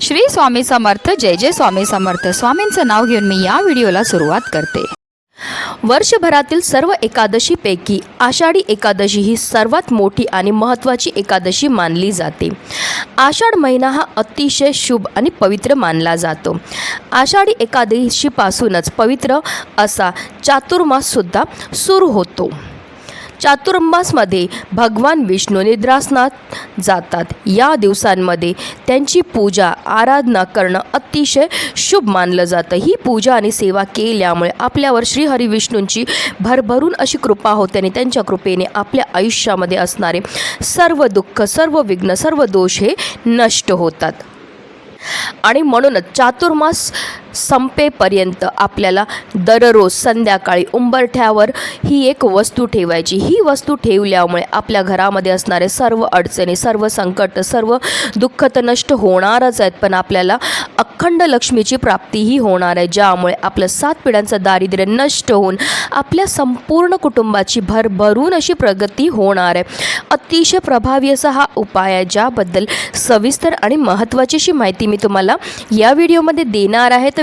श्री स्वामी समर्थ जय जय स्वामी समर्थ. स्वामींचं नाव घेऊन मी या व्हिडिओला सुरुवात करते. वर्षभरातील सर्व एकादशीपैकी आषाढी एकादशी ही सर्वात मोठी आणि महत्त्वाची एकादशी मानली जाते. आषाढ महिना हा अतिशय शुभ आणि पवित्र मानला जातो. आषाढी एकादशीपासूनच पवित्र असा चातुर्माससुद्धा सुरू होतो. चातुर्मासमध्ये भगवान विष्णू निद्रासनात जातात. या दिवसांमध्ये त्यांची पूजा आराधना करणं अतिशय शुभ मानलं जातं. ही पूजा आणि सेवा केल्यामुळे आपल्यावर श्रीहरी विष्णूंची भरभरून अशी कृपा होते आणि त्यांच्या कृपेने आपल्या आयुष्यामध्ये असणारे सर्व दुःख सर्व विघ्न सर्व दोष हे नष्ट होतात. आणि म्हणूनच चातुर्मास संपेपर्यंत आपल्याला दररोज संध्याकाळी उंबरठ्यावर ही एक वस्तू ठेवायची. ही वस्तू ठेवल्यामुळे आपल्या घरामध्ये असणारे सर्व अडचणी सर्व संकट सर्व दुःख तर नष्ट होणारच आहेत पण आपल्याला अखंड लक्ष्मीची प्राप्तीही होणार आहे ज्यामुळे आपलं सात पिढ्यांचं दारिद्र्य नष्ट होऊन आपल्या संपूर्ण कुटुंबाची भरभरून अशी प्रगती होणार आहे. अतिशय प्रभावी असा हा उपाय आहे ज्याबद्दल सविस्तर आणि महत्त्वाची अशी माहिती मी तुम्हाला या व्हिडिओमध्ये देणार आहे. तर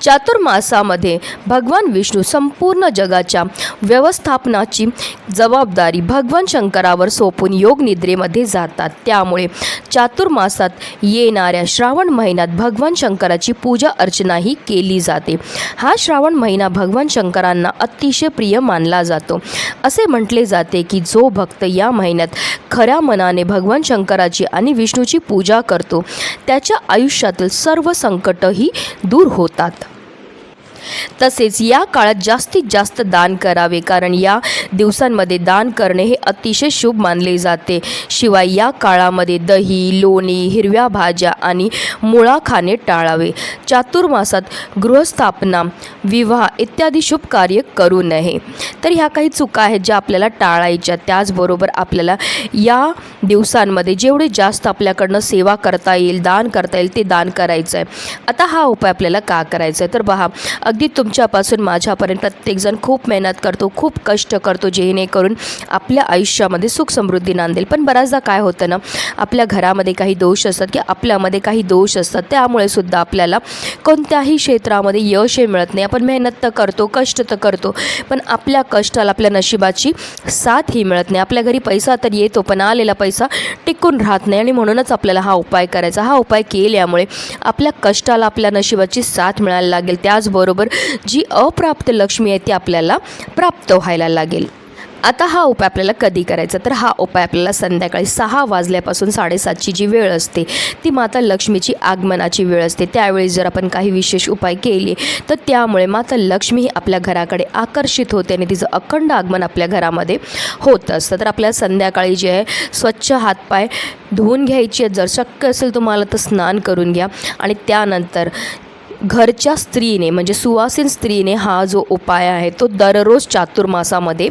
चातुर्मासामध्ये भगवान विष्णू संपूर्ण जगाच्या व्यवस्थापनाची जबाबदारी भगवान शंकरावर सोपून योगनिद्रेमध्ये जातात. त्यामुळे चातुर्मासात येणाऱ्या श्रावण महिन्यात भगवान शंकराची पूजा अर्चनाही केली जाते. हा श्रावण महिना भगवान शंकरांना अतिशय प्रिय मानला जातो. असे म्हटले जाते की जो भक्त या महिन्यात खऱ्या मनाने भगवान शंकराची आणि विष्णूची पूजा करतो त्याच्या आयुष्यातील सर्व संकटही दूर होतात. तसेच या काळात जास्तीत जास्त दान करावे कारण या दिवसांमध्ये दान करणे हे अतिशय शुभ मानले जाते. शिवाय या काळामध्ये दही लोणी हिरव्या भाज्या आणि मुळा खाणे टाळावे. चातुर्मासात गृहस्थापना विवाह इत्यादी शुभ कार्य करू नये. तर ह्या काही चुका आहेत ज्या आपल्याला टाळायच्या त्याचबरोबर आपल्याला या दिवसांमध्ये जेवढे जास्त आपल्याकडनं सेवा करता येईल दान करता येईल ते दान करायचं आहे आता हा उपाय आपल्याला का करायचा आहे तर पहा अगदी तुमच्यापासून माझ्यापर्यंत प्रत्येकजण खूप मेहनत करतो खूप कष्ट करतो जेणेकरून आपल्या आयुष्यामध्ये सुख समृद्धी नांदेल. पण बऱ्याचदा काय होतं ना आपल्या घरामध्ये काही दोष असतात की आपल्यामध्ये काही दोष असतात त्यामुळे सुद्धा आपल्याला कोणत्याही क्षेत्रामध्ये यश हे मिळत नाही. आपण मेहनत तर करतो कष्ट तर करतो पण आपल्या कष्टाला आपल्या नशिबाची साथ ही मिळत नाही. आपल्या घरी पैसा तर येतो पण आलेला पैसा टिकून राहत नाही आणि म्हणूनच आपल्याला हा उपाय करायचा. हा उपाय केल्यामुळे आपल्या कष्टाला आपल्या नशिबाची साथ मिळायला लागेल. त्याचबरोबर जी अप्राप्त लक्ष्मी आहे ती आपल्याला प्राप्त व्हायला लागेल. आता हा उपाय आपल्याला कधी करायचा? तर हा उपाय आपल्याला संध्याकाळी सहा वाजल्यापासून साडेसातची जी वेळ असते ती माता लक्ष्मीची आगमनाची वेळ असते. त्यावेळी जर आपण काही विशेष उपाय केले तर त्यामुळे माता लक्ष्मी ही आपल्या घराकडे आकर्षित होते आणि तिचं अखंड आगमन आपल्या घरामध्ये होत असतं. तर आपल्याला संध्याकाळी जे आहे स्वच्छ हातपाय धुवून घ्यायचे जर शक्य असेल तुम्हाला तर स्नान करून घ्या. आणि त्यानंतर घरच्या स्त्रीने म्हणजे सुवासीन स्त्रीने हा जो उपाय आहे तो दररोज चातुर्मासामध्ये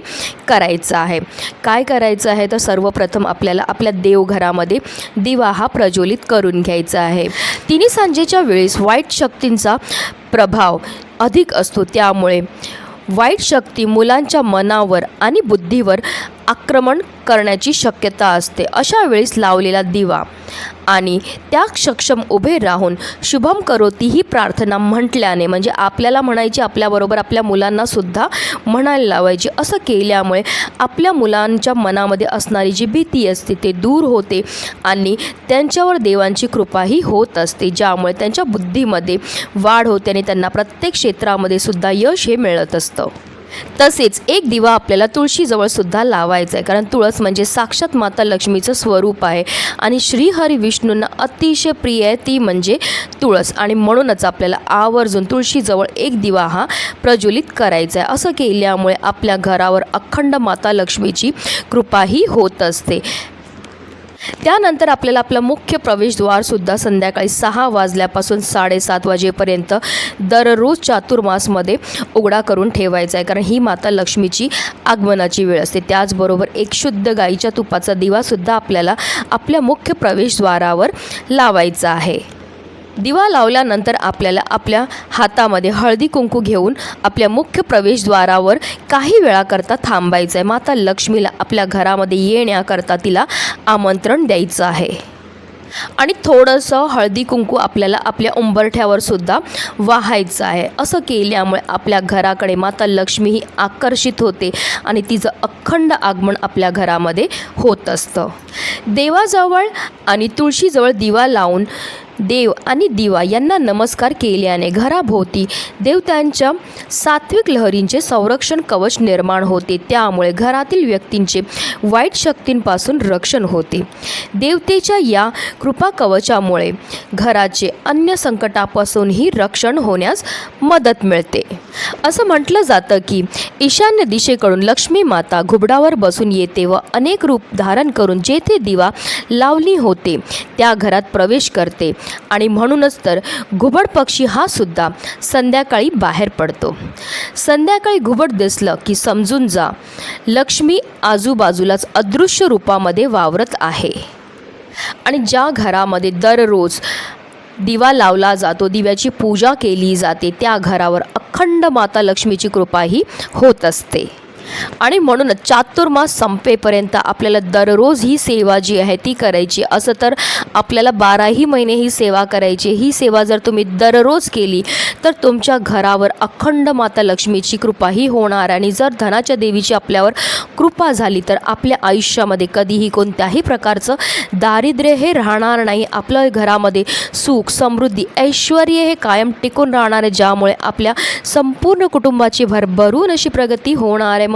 करायचा आहे. काय करायचं आहे? तर सर्वप्रथम आपल्याला आपल्या देवघरामध्ये दिवा हा प्रज्वलित करून घ्यायचा आहे. तिन्ही सांजेच्या वेळेस वाईट शक्तींचा प्रभाव अधिक असतो. त्यामुळे वाईट शक्ती मुलांच्या मनावर आणि बुद्धीवर आक्रमण करण्याची शक्यता असते. अशा वेळेस लावलेला दिवा आणि त्या सक्षम उभे राहून शुभम करोती ही प्रार्थना म्हटल्याने म्हणजे आपल्याला म्हणायची आपल्याबरोबर आपल्या मुलांनासुद्धा म्हणायला लावायची. असं केल्यामुळे आपल्या मुलांच्या मनामध्ये असणारी जी भीती असते ते दूर होते आणि त्यांच्यावर देवांची कृपाही होत असते ज्यामुळे त्यांच्या बुद्धीमध्ये वाढ होते आणि त्यांना प्रत्येक क्षेत्रामध्ये सुद्धा यश हे मिळत असतं. तसेच एक दिवा आपल्याला तुळशीजवळसुद्धा लावायचा आहे कारण तुळस म्हणजे साक्षात माता लक्ष्मीचं स्वरूप आहे. आणि श्रीहरी विष्णूंना अतिशय प्रिय आहे ती म्हणजे तुळस. आणि म्हणूनच आपल्याला आवर्जून तुळशीजवळ एक दिवा हा प्रज्वलित करायचा आहे असं केल्यामुळे आपल्या घरावर अखंड माता लक्ष्मीची कृपाही होत असते. त्यानंतर आपल्याला आपलं मुख्य प्रवेशद्वारसुद्धा संध्याकाळी सहा वाजल्यापासून साडेसात वाजेपर्यंत दररोज चातुर्मासमध्ये उघडा करून ठेवायचा आहे. कारण ही माता लक्ष्मीची आगमनाची वेळ असते. त्याचबरोबर एक शुद्ध गाईच्या तुपाचा दिवासुद्धा आपल्याला आपल्या मुख्य प्रवेशद्वारावर लावायचा आहे. दिवा लावल्यानंतर आपल्याला आपल्या हातामध्ये हळदी कुंकू घेऊन आपल्या मुख्य प्रवेशद्वारावर काही वेळाकरता थांबायचं आहे माता लक्ष्मीला आपल्या घरामध्ये येण्याकरता तिला आमंत्रण द्यायचं आहे. आणि थोडंसं हळदी कुंकू आपल्याला आपल्या उंबरठ्यावर सुद्धा वाहायचं आहे. असं केल्यामुळे आपल्या घराकडे माता लक्ष्मी ही आकर्षित होते आणि तिचं अखंड आगमन आपल्या घरामध्ये होत असतं. देवाजवळ आणि तुळशीजवळ दिवा लावून देव आणि दिवा यांना नमस्कार केल्याने घराभोवती देवतांच्या सात्विक लहरींचे संरक्षण कवच निर्माण होते. त्यामुळे घरातील व्यक्तींचे वाईट शक्तींपासून रक्षण होते. देवतेच्या या कृपा कवचामुळे घराचे अन्य संकटापासूनही रक्षण होण्यास मदत मिळते. असं म्हटलं जातं की ईशान्य दिशेकडून लक्ष्मी माता घुबडावर बसून येते व अनेक रूप धारण करून जे जेथे दिवा लावली होते. त्या घरात प्रवेश करते आणि म्हणूनच तर घुबड पक्षी हा सुद्धा संध्याकाळी बाहेर पडतो. संध्याकाळी घुबड दिसलं की समजून जा लक्ष्मी आजूबाजूलाच अदृश्य रूपामध्ये वावरत आहे. आणि ज्या घरामध्ये दररोज दिवा लावला जातो दिव्याची पूजा केली जाते त्या घरावर अखंड माता लक्ष्मीची कृपाही होत असते. आणि म्हणूनच चातुर्मास संपेपर्यंत आपल्याला दररोज ही सेवा जी आहे ती करायची. असं तर आपल्याला बाराही महिने ही सेवा करायची. ही सेवा जर तुम्ही दररोज केली तर तुमच्या घरावर अखंड माता लक्ष्मीची कृपाही होणार आणि जर धनाच्या देवीची आपल्यावर कृपा झाली तर आपल्या आयुष्यामध्ये कधीही कोणत्याही प्रकारचं दारिद्र्य हे राहणार नाही. आपल्या घरामध्ये सुख समृद्धी ऐश्वर हे कायम टिकून राहणार आहे ज्यामुळे आपल्या संपूर्ण कुटुंबाची भरभरून अशी प्रगती होणार आहे.